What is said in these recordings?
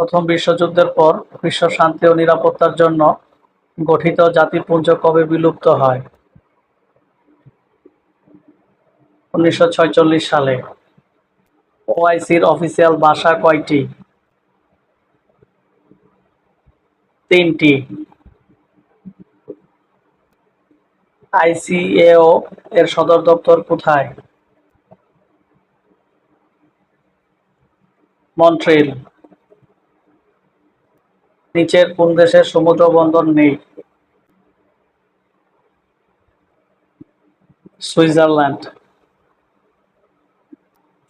প্রথম বিশ্বযুদ্ধের পর বিশ্ব শান্তি ও নিরাপত্তার জন্য গঠিত জাতিপুঞ্জ কবে বিলুপ্ত হয়? উনিশশো সালে। ওআইসির অফিসিয়াল ভাষা কয়টি? তিনটি। আইসিএও এর সদর দপ্তর কোথায়? মন্ট্রিল। নিচের কোন দেশের সমুদ্র বন্দর নেই। সুইজারল্যান্ড।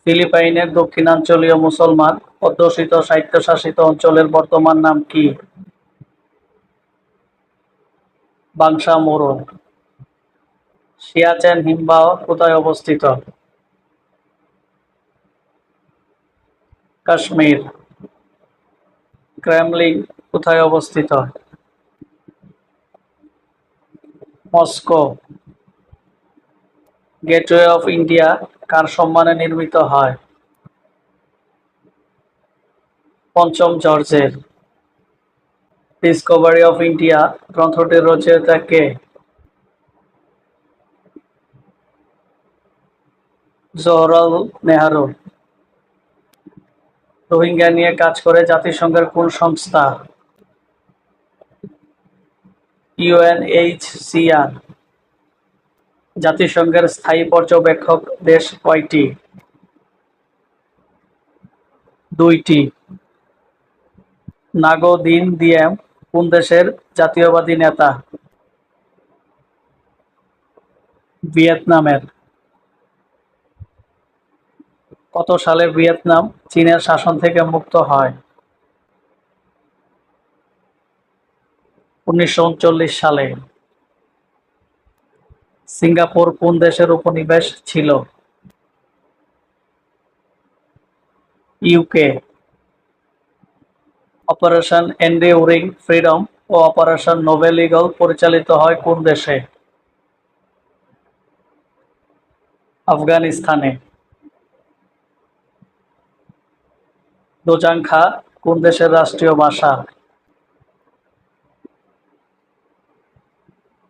ফিলিপাইনের দক্ষিণাঞ্চলীয় মুসলমান অধ্যুষিত স্বায়ত্তশাসিত অঞ্চলের বর্তমান নাম কি? বাংশামোরো সিয়াচেন হিমবাহ কোথায় অবস্থিত? কাশ্মীর। ক্রেমলিন কোথায় অবস্থিত? মস্কো। গেটওয়ে অফ ইন্ডিয়া কার সম্মানে নির্মিত হয়? পঞ্চম জর্জের। ডিসকভারি অফ ইন্ডিয়া গ্রন্থটির রচয়িতা কে? জওহরলাল নেহারু। রোহিঙ্গা নিয়ে কাজ করে জাতিসংঘের কোন সংস্থা? ইউএনএইচসিআর, জাতিসংঘের স্থায়ী পর্যবেক্ষক দেশ কয়টি? দুইটি। নাগো দিন দিয়েম কোন দেশের জাতীয়বাদী নেতা? ভিয়েতনামের। কত সালে ভিয়েতনাম চীনের শাসন থেকে মুক্ত হয়? উনিশশো উনচল্লিশ সালে সিঙ্গাপুর কোন দেশের উপনিবেশ ছিল? ইউকে অপারেশন এন্ডিউরিং ফ্রিডম ও অপারেশন নোবেল ইগল পরিচালিত হয় কোন দেশে? আফগানিস্তানে। দোজাংখা কোন দেশের রাষ্ট্রীয় ভাষা?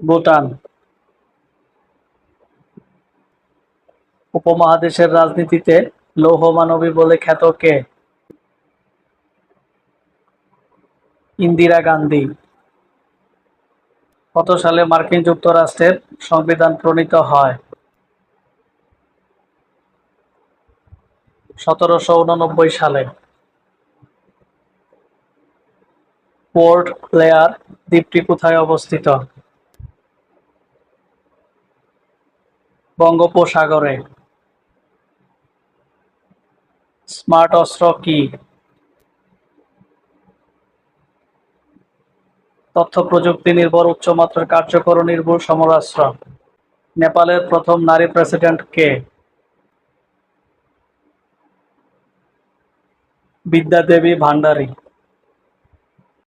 ভুটান। উপমহাদেশের রাজনীতিতে লৌহ মানবী বলে খ্যাত কে? ইন্দিরা গান্ধী। কত সালে মার্কিন যুক্তরাষ্ট্রের সংবিধান প্রণীত হয়? সতেরোশো উননব্বই সালে। পোর্ট ব্লেয়ার দ্বীপটি কোথায় অবস্থিত? বঙ্গোপসাগরে। স্মার্ট অস্ত্র কি? তথ্য প্রযুক্তি নির্ভর উচ্চমাত্রার কার্যকর ও নির্ভুল সমরাস্ত্র। নেপালের প্রথম নারী প্রেসিডেন্ট কে? বিদ্যা দেবী ভান্ডারী।